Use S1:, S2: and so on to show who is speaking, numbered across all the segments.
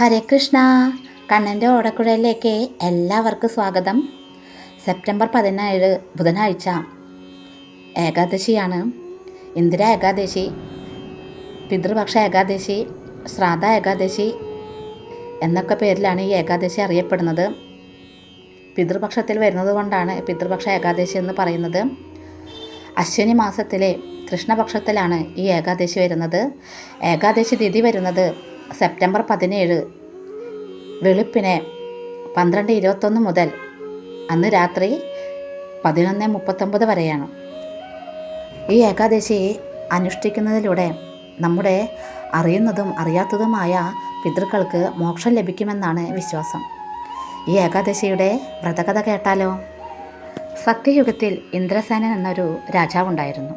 S1: ഹരേ കൃഷ്ണ. കണ്ണന്റെ ഓടക്കുഴയിലേക്ക് എല്ലാവർക്കും സ്വാഗതം. സെപ്റ്റംബർ പതിനേഴ് ബുധനാഴ്ച. ഏകാദശിയാണ്. ഇന്ദിര ഏകാദശി പിതൃപക്ഷ ഏകാദശി ശ്രാദ്ധ ഏകാദശി എന്നൊക്കെ പേരിലാണ് ഈ ഏകാദശി അറിയപ്പെടുന്നത്. പിതൃപക്ഷത്തിൽ വരുന്നത് കൊണ്ടാണ് പിതൃപക്ഷ ഏകാദശി എന്ന് പറയുന്നത്. അശ്വിനി മാസത്തിലെ കൃഷ്ണപക്ഷത്തിലാണ് ഈ ഏകാദശി വരുന്നത്. ഏകാദശി തിഥി വരുന്നത് സെപ്റ്റംബർ പതിനേഴ് വെളുപ്പിനെ പന്ത്രണ്ട് ഇരുപത്തൊന്ന് മുതൽ അന്ന് രാത്രി പതിനൊന്ന് മുപ്പത്തൊമ്പത് വരെയാണ്. ഈ ഏകാദശി അനുഷ്ഠിക്കുന്നതിലൂടെ നമ്മുടെ അറിയുന്നതും അറിയാത്തതുമായ പിതൃക്കൾക്ക് മോക്ഷം ലഭിക്കുമെന്നാണ് വിശ്വാസം. ഈ ഏകാദശിയുടെ വ്രതകഥ കേട്ടാലോ? സത്യയുഗത്തിൽ ഇന്ദ്രസേനൻ എന്നൊരു രാജാവുണ്ടായിരുന്നു.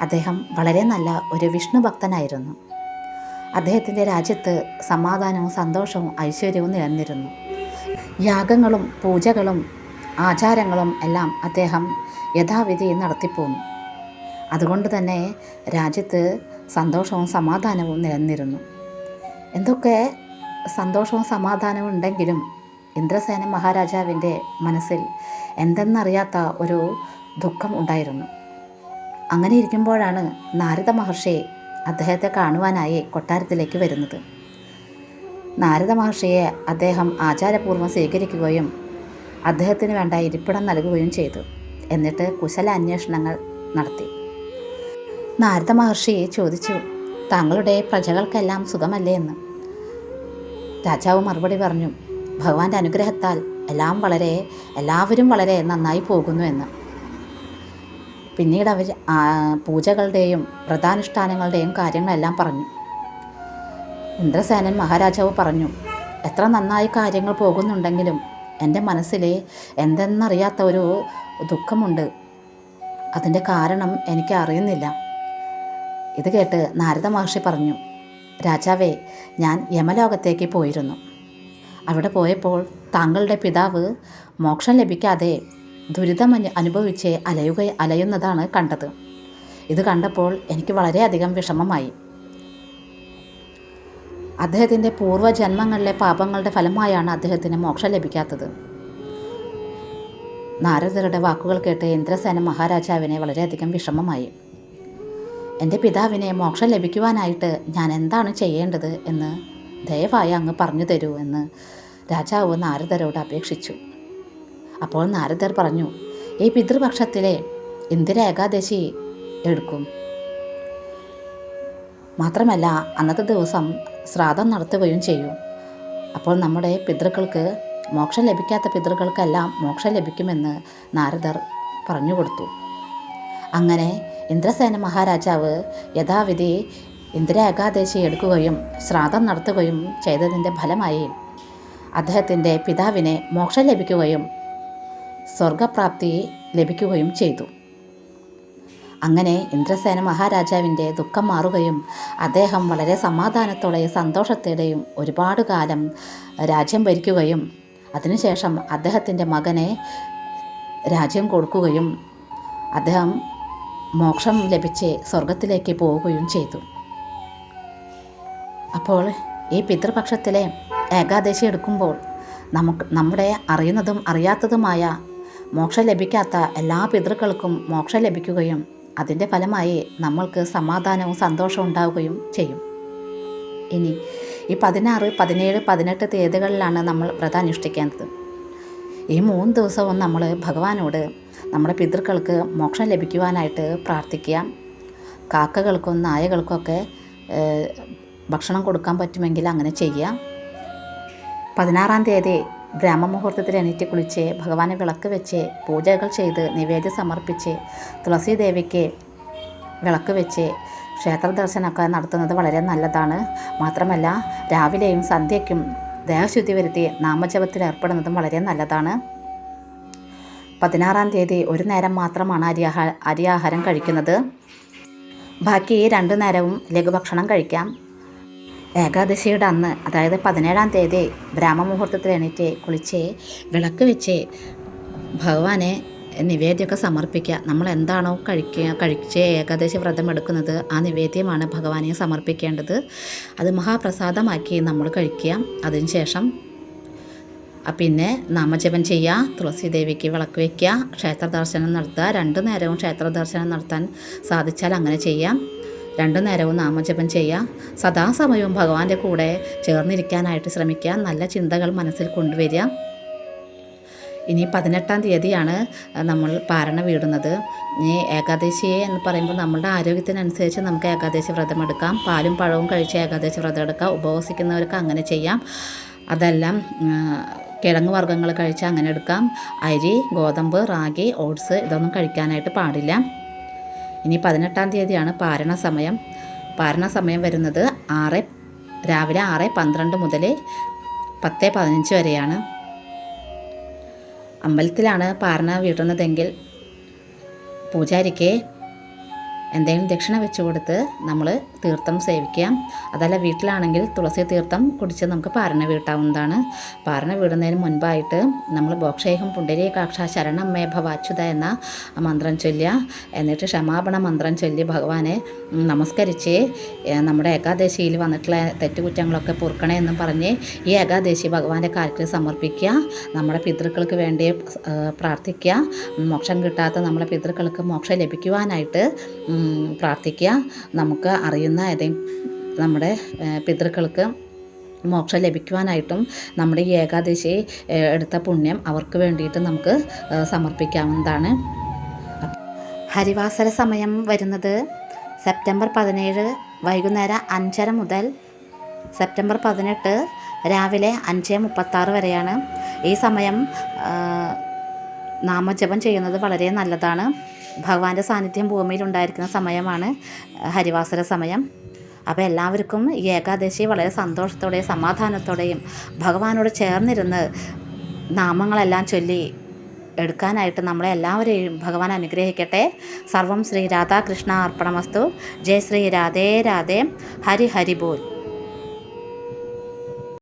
S1: അദ്ദേഹം വളരെ നല്ല ഒരു വിഷ്ണു ഭക്തനായിരുന്നു അദ്ദേഹത്തിന്റെ രാജ്യത്ത് സമാധാനവും സന്തോഷവും ഐശ്വര്യവും നിലനിന്നിരുന്നു. യാഗങ്ങളും പൂജകളും ആചാരങ്ങളും എല്ലാം അദ്ദേഹം യഥാവിധി നടത്തിപ്പോന്നു. അതുകൊണ്ട് തന്നെ രാജ്യത്ത് സന്തോഷവും സമാധാനവും നിലനിന്നിരുന്നു. എന്തൊക്കെ സന്തോഷവും സമാധാനവും ഉണ്ടെങ്കിലും ഇന്ദ്രസേന മഹാരാജാവിന്റെ മനസ്സിൽ എന്തെന്നറിയാത്ത ഒരു ദുഃഖം ഉണ്ടായിരുന്നു. അങ്ങനെ ഇരിക്കുമ്പോഴാണ് നാരദ മഹർഷി അദ്ദേഹത്തെ കാണുവാനായി കൊട്ടാരത്തിലേക്ക് വരുന്നത്. നാരദ മഹർഷിയെ അദ്ദേഹം ആചാരപൂർവം സ്വീകരിക്കുകയും അദ്ദേഹത്തിന് വേണ്ട ഇരിപ്പിടം നൽകുകയും ചെയ്തു. എന്നിട്ട് കുശല അന്വേഷണങ്ങൾ നടത്തി. നാരദ മഹർഷി ചോദിച്ചു താങ്കളുടെ പ്രജകൾക്കെല്ലാം സുഖമല്ലേ എന്ന്? രാജാവ് മറുപടി പറഞ്ഞു ഭഗവാന്റെ അനുഗ്രഹത്താൽ എല്ലാം വളരെ എല്ലാവരും വളരെ നന്നായി പോകുന്നു എന്ന്. പിന്നീട് അവർ പൂജകളുടെയും വ്രതാനുഷ്ഠാനങ്ങളുടെയും കാര്യങ്ങളെല്ലാം പറഞ്ഞു. ഇന്ദ്രസേനൻ മഹാരാജാവ് പറഞ്ഞു എത്ര നന്നായി കാര്യങ്ങൾ പോകുന്നുണ്ടെങ്കിലും എന്റെ മനസ്സിൽ എന്തെന്നറിയാത്ത ഒരു ദുഃഖമുണ്ട്. അതിന്റെ കാരണം എനിക്ക് അറിയുന്നില്ല ഇത് കേട്ട് നാരദ മഹർഷി പറഞ്ഞു രാജാവേ ഞാൻ യമലോകത്തേക്ക് പോയിരുന്നു. അവിടെ പോയപ്പോൾ താങ്കളുടെ പിതാവ് മോക്ഷം ലഭിക്കാതെ ദുരിതം അനു അനുഭവിച്ച് അലയുക അലയുന്നതാണ് കണ്ടത്. ഇത് കണ്ടപ്പോൾ എനിക്ക് വളരെയധികം വിഷമമായി. അദ്ദേഹത്തിന്റെ പൂർവജന്മങ്ങളിലെ പാപങ്ങളുടെ ഫലമായാണ് അദ്ദേഹത്തിന് മോക്ഷം ലഭിക്കാത്തത്. നാരദരുടെ വാക്കുകൾ കേട്ട് ഇന്ദ്രസേന മഹാരാജാവിനെ വളരെയധികം വിഷമമായി. എന്റെ പിതാവിനെ മോക്ഷം ലഭിക്കുവാനായിട്ട് ഞാൻ എന്താണ് ചെയ്യേണ്ടത് എന്ന് ദയവായി അങ്ങ് പറഞ്ഞു തരൂ എന്ന് രാജാവ് നാരദരോട് അപേക്ഷിച്ചു. അപ്പോൾ നാരദർ പറഞ്ഞു ഈ പിതൃപക്ഷത്തിലെ ഇന്ദിര ഏകാദശി എടുക്കും? മാത്രമല്ല അന്നത്തെ ദിവസം ശ്രാദ്ധം നടത്തുകയും ചെയ്യും. അപ്പോൾ നമ്മുടെ പിതൃക്കൾക്ക് മോക്ഷം ലഭിക്കാത്ത പിതൃക്കൾക്കെല്ലാം മോക്ഷം ലഭിക്കുമെന്ന് നാരദർ പറഞ്ഞു കൊടുത്തു. അങ്ങനെ ഇന്ദ്രസേന മഹാരാജാവ് യഥാവിധി ഇന്ദിര ഏകാദശി എടുക്കുകയും ശ്രാദ്ധം നടത്തുകയും ചെയ്തതിന്റെ ഫലമായി അദ്ദേഹത്തിന്റെ പിതാവിനെ മോക്ഷം ലഭിക്കുകയും സ്വർഗപ്രാപ്തി ലഭിക്കുകയും ചെയ്തു. അങ്ങനെ ഇന്ദ്രസേന മഹാരാജാവിന്റെ ദുഃഖം മാറുകയും അദ്ദേഹം വളരെ സമാധാനത്തോടെയും സന്തോഷത്തോടെയും ഒരുപാട് കാലം രാജ്യം ഭരിക്കുകയും അതിനുശേഷം അദ്ദേഹത്തിന്റെ മകനെ രാജ്യം കൊടുക്കുകയും അദ്ദേഹം മോക്ഷം ലഭിച്ച് സ്വർഗത്തിലേക്ക് പോവുകയും ചെയ്തു. അപ്പോൾ ഈ പിതൃപക്ഷത്തിലെ ഏകാദശി എടുക്കുമ്പോൾ നമുക്ക് നമ്മുടെ അറിയുന്നതും അറിയാത്തതുമായ മോക്ഷം ലഭിക്കാത്ത എല്ലാ പിതൃക്കൾക്കും മോക്ഷം ലഭിക്കുകയും അതിന്റെ ഫലമായി നമ്മൾക്ക് സമാധാനവും സന്തോഷവും ഉണ്ടാവുകയും ചെയ്യും. ഇനി ഈ പതിനാറ് പതിനേഴ് പതിനെട്ട് തീയതികളിലാണ് നമ്മൾ വ്രതം അനുഷ്ഠിക്കേണ്ടത്. ഈ മൂന്ന് ദിവസവും നമ്മൾ ഭഗവാനോട് നമ്മുടെ പിതൃക്കൾക്ക് മോക്ഷം ലഭിക്കുവാനായിട്ട് പ്രാർത്ഥിക്കുക. കാക്കകൾക്കും നായകൾക്കൊക്കെ ഭക്ഷണം കൊടുക്കാൻ പറ്റുമെങ്കിൽ അങ്ങനെ ചെയ്യുക. പതിനാറാം തീയതി ബ്രാഹ്മമുഹൂർത്തത്തിൽ എണീറ്റ് കുളിച്ച് ഭഗവാനെ വിളക്ക് വെച്ച് പൂജകൾ ചെയ്ത് നിവേദ്യം സമർപ്പിച്ച് തുളസി ദേവിക്ക് വിളക്ക് വെച്ച് ക്ഷേത്ര ദർശനമൊക്കെ നടത്തുന്നത് വളരെ നല്ലതാണ്. മാത്രമല്ല രാവിലെയും സന്ധ്യയ്ക്കും ദേഹശുദ്ധി വരുത്തി നാമജപത്തിൽ ഏർപ്പെടുന്നതും വളരെ നല്ലതാണ്. പതിനാറാം തീയതി ഒരു നേരം മാത്രമാണ് അരിയാഹാ അരിയാഹാരം കഴിക്കുന്നത്. ബാക്കി രണ്ടു നേരവും ലഘുഭക്ഷണം കഴിക്കാം. ഏകാദശിയുടെ അന്ന് അതായത് പതിനേഴാം തീയതി ബ്രാഹ്മമുഹൂർത്തത്തിൽ എണീറ്റ് കുളിച്ച് വിളക്ക് വെച്ച് ഭഗവാനെ നിവേദ്യമൊക്കെ സമർപ്പിക്കുക. നമ്മൾ എന്താണോ കഴിക്കുക കഴിച്ച് ഏകാദശി വ്രതം എടുക്കുന്നത് ആ നിവേദ്യമാണ് ഭഗവാനെ സമർപ്പിക്കേണ്ടത്. അത് മഹാപ്രസാദമാക്കി നമ്മൾ കഴിക്കുക. അതിനുശേഷം ശേഷം പിന്നെ നാമജപം ചെയ്യുക തുളസി ദേവിക്ക് വിളക്ക് വയ്ക്കുക ക്ഷേത്ര ദർശനം നടത്തുക. രണ്ടു നേരവും ക്ഷേത്ര ദർശനം നടത്താൻ സാധിച്ചാൽ അങ്ങനെ ചെയ്യാം. രണ്ടു നേരവും നാമജപം ചെയ്യുക സദാസമയവും ഭഗവാന്റെ കൂടെ ചേർന്നിരിക്കാനായിട്ട് ശ്രമിക്കുക നല്ല ചിന്തകൾ മനസ്സിൽ കൊണ്ടുവരിക. ഇനി പതിനെട്ടാം തീയതിയാണ് നമ്മൾ പാരണ വീടുന്നത്. ഇനി ഏകാദശിയെ എന്ന് പറയുമ്പോൾ നമ്മുടെ ആരോഗ്യത്തിനനുസരിച്ച് നമുക്ക് ഏകാദശി വ്രതം എടുക്കാം. പാലും പഴവും കഴിച്ച് ഏകാദശി വ്രതം എടുക്കാം. ഉപവസിക്കുന്നവർക്ക് അങ്ങനെ ചെയ്യാം. അതെല്ലാം കിഴങ്ങ് വർഗങ്ങൾ കഴിച്ച് അങ്ങനെ എടുക്കാം. അരി ഗോതമ്പ് റാഗി ഓട്സ് ഇതൊന്നും കഴിക്കാനായിട്ട് പാടില്ല. ഇനി പതിനെട്ടാം തീയതിയാണ് പാരണ സമയം. പാരണ സമയം വരുന്നത് ആറ് രാവിലെ ആറ് പന്ത്രണ്ട് മുതൽ പത്ത് പതിനഞ്ച് വരെയാണ്. അമ്പലത്തിലാണ് പാരണ വീട്ടുന്നതെങ്കിൽ പൂജാരിക്ക് എന്തെങ്കിലും ദക്ഷിണ വെച്ച് കൊടുത്ത് നമ്മൾ തീർത്ഥം സേവിക്കാം. അതല്ല വീട്ടിലാണെങ്കിൽ തുളസി തീർത്ഥം കുടിച്ച് നമുക്ക് പാരണ വീട്ടാവുന്നതാണ്. പാരണ വീടുന്നതിന് മുൻപായിട്ട് നമ്മൾ ബോക്ഷേഹം പുണ്ടരീകാക്ഷ ശരണമ്മേ ഭവാച്യുത എന്ന മന്ത്രം ചൊല്ലുക. എന്നിട്ട് ക്ഷമാപണ മന്ത്രം ചൊല്ലി ഭഗവാനെ നമസ്കരിച്ച് നമ്മുടെ ഏകാദശിയിൽ വന്നിട്ടുള്ള തെറ്റുകുറ്റങ്ങളൊക്കെ പൊറുക്കണേ എന്നും പറഞ്ഞ് ഈ ഏകാദശി ഭഗവാന്റെ കാൽക്കൽ സമർപ്പിക്കുക. നമ്മുടെ പിതൃക്കൾക്ക് വേണ്ടി പ്രാർത്ഥിക്കുക. മോക്ഷം കിട്ടാത്ത നമ്മുടെ പിതൃക്കൾക്ക് മോക്ഷം ലഭിക്കുവാനായിട്ട് പ്രാർത്ഥിക്കുക. നമുക്ക് അറിയുന്ന ഏതെങ്കിലും നമ്മുടെ പിതൃക്കൾക്ക് മോക്ഷം ലഭിക്കുവാനായിട്ടും നമ്മുടെ ഈ ഏകാദശി എടുത്ത പുണ്യം അവർക്ക് വേണ്ടിയിട്ട് നമുക്ക് സമർപ്പിക്കാവുന്നതാണ്. ഹരിവാസര സമയം വരുന്നത് സെപ്റ്റംബർ പതിനേഴ് വൈകുന്നേരം അഞ്ചര മുതൽ സെപ്റ്റംബർ പതിനെട്ട് രാവിലെ അഞ്ച് മുപ്പത്താറ് വരെയാണ്. ഈ സമയം നാമജപം ചെയ്യുന്നത് വളരെ നല്ലതാണ്. ഭഗവാന്റെ സാന്നിധ്യം ഭൂമിയിൽ ഉണ്ടായിരിക്കുന്ന സമയമാണ് ഹരിവാസര സമയം. അപ്പോൾ എല്ലാവർക്കും ഈ ഏകാദശി വളരെ സന്തോഷത്തോടെയും സമാധാനത്തോടെയും ഭഗവാനോട് ചേർന്നിരുന്ന് നാമങ്ങളെല്ലാം ചൊല്ലി എടുക്കാനായിട്ട് നമ്മളെ എല്ലാവരെയും ഭഗവാൻ അനുഗ്രഹിക്കട്ടെ. സർവം ശ്രീ രാധാകൃഷ്ണ അർപ്പണമസ്തു. ജയ ശ്രീ രാധേ രാധേ. ഹരി ഹരി